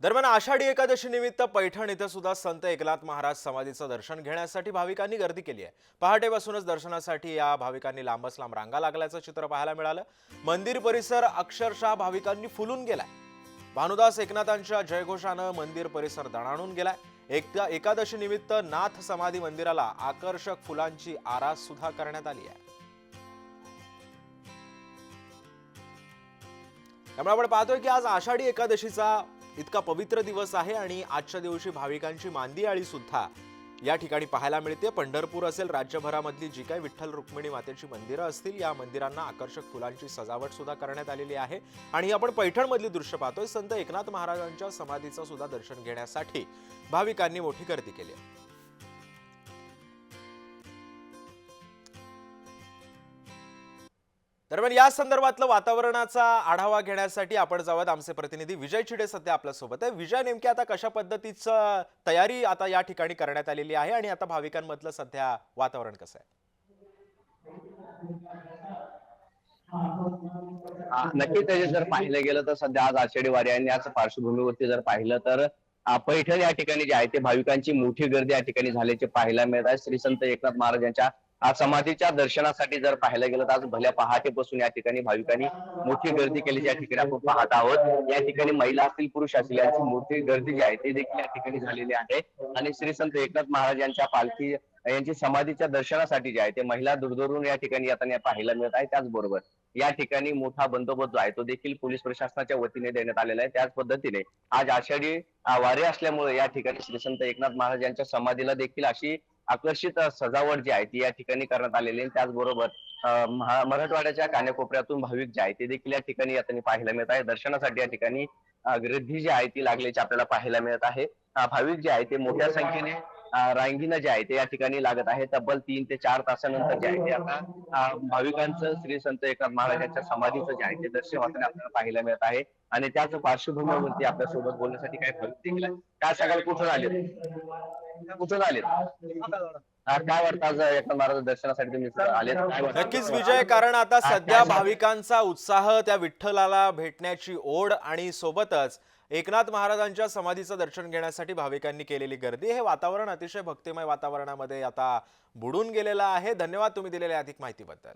दरम्यान आषाढी एकादशी निमित्त पैठण इथं सुद्धा संत एकनाथ महाराज समाधीचं दर्शन घेण्यासाठी भाविकांनी गर्दी केली आहे. पहाटेपासूनच दर्शनासाठी या भाविकांनी लांबच लांब रांगा लागल्याचं चित्र पाहायला मिळालं. मंदिर परिसर अक्षरशः भाविकांनी फुलून गेलाय. भानुदास एकनाथांच्या जयघोषानं मंदिर परिसर दणाणून गेलाय. एकदा एकादशी निमित्त नाथ समाधी मंदिराला आकर्षक फुलांची आरास सुद्धा करण्यात आली आहे. त्यामुळे आपण पाहतोय की आज आषाढी एकादशीचा इतका पवित्र दिवस आहे आणि आजच्या दिवशी भाविकांची मांदी आळी सुद्धा या ठिकाणी पाहायला मिळते. पंढरपूर असेल राज्यभरामधली जी काही विठ्ठल रुक्मिणी मातेची मंदिरं असतील या मंदिरांना आकर्षक फुलांची सजावट सुद्धा करण्यात आलेली आहे. आणि आपण पैठणमधली दृश्य पाहतोय. संत एकनाथ महाराजांच्या समाधीचं सुद्धा दर्शन घेण्यासाठी भाविकांनी मोठी गर्दी केली आहे. दरम्यान या संदर्भातलं वातावरणाचा आढावा घेण्यासाठी आपण जाऊ आमचे प्रतिनिधी विजय चिडे सध्या आपल्यासोबत आहे विजय नेमकी आता कशा पद्धतीचं तयारी आता या ठिकाणी करण्यात आलेली आहे आणि आता भाविकांमधलं सध्या वातावरण कसं आहे? नक्कीच त्याचे जर पाहिलं गेलं तर सध्या आज आषाढी वारी आणि याच पार्श्वभूमीवरती जर पाहिलं तर पैठण या ठिकाणी जे आहे ते भाविकांची मोठी गर्दी या ठिकाणी झाल्याचे पाहायला मिळत आहे. श्री संत एकनाथ महाराज यांच्या आज समाधीच्या दर्शनासाठी जर पाहायला गेलं तर आज भल्या पहाटेपासून या ठिकाणी भाविकांनी मोठी गर्दी केली. या ठिकाणी आपण पाहत आहोत या ठिकाणी महिला असतील पुरुष असतील यांची मोठी गर्दी जी आहे ती देखील या ठिकाणी झालेली आहे. आणि श्री संत एकनाथ महाराज यांच्या पालखी यांची समाधीच्या दर्शनासाठी जे आहे ते महिला दुरदुरून या ठिकाणी येताना पाहायला मिळत आहे. त्याचबरोबर या ठिकाणी मोठा बंदोबस्त जो आहे तो देखील पोलीस प्रशासनाच्या वतीने देण्यात आलेला आहे. त्याच पद्धतीने आज आषाढी वारे असल्यामुळे या ठिकाणी श्री संत एकनाथ महाराज यांच्या समाधीला देखील अशी आकर्षित सजावट जी आहे ती या ठिकाणी करण्यात आलेली आहे. त्याचबरोबर मराठवाड्याच्या कान्याकोपऱ्यातून भाविक जे आहे ते देखील या ठिकाणी आता पाहायला मिळत आहे. दर्शनासाठी या ठिकाणी वृद्धी गर्दी जी आहे ती लागल्याची आपल्याला पाहायला मिळत आहे. भाविक जे आहे ते मोठ्या संख्येने रांगीनं जे आहे ते या ठिकाणी लागत आहे. तब्बल तीन ते चार तासानंतर जे आहे ते आता भाविकांचं श्री संत एकनाथ महाराजांच्या समाधीचं जे आहे ते दर्शन होताना आपल्याला पाहायला मिळत आहे. आणि त्याच पार्श्वभूमीवरती आपल्यासोबत बोलण्यासाठी काय भाविक देखील काय सगळ्या कुठून आले कुठून आले काय वाटतं आज एकनाथ महाराज दर्शनासाठी तुम्ही आले काय? नक्कीच विजय कारण आता सध्या भाविकांचा उत्साह त्या विठ्ठलाला भेटण्याची ओढ आणि सोबतच एकनाथ महाराजांच्या समाधीचं दर्शन घेण्यासाठी भाविकांनी केलेली गर्दी. हे वातावरण अतिशय भक्तिमय वातावरणामध्ये आता बुडून गेलेलं आहे. धन्यवाद तुम्ही दिलेल्या अधिक माहितीबद्दल.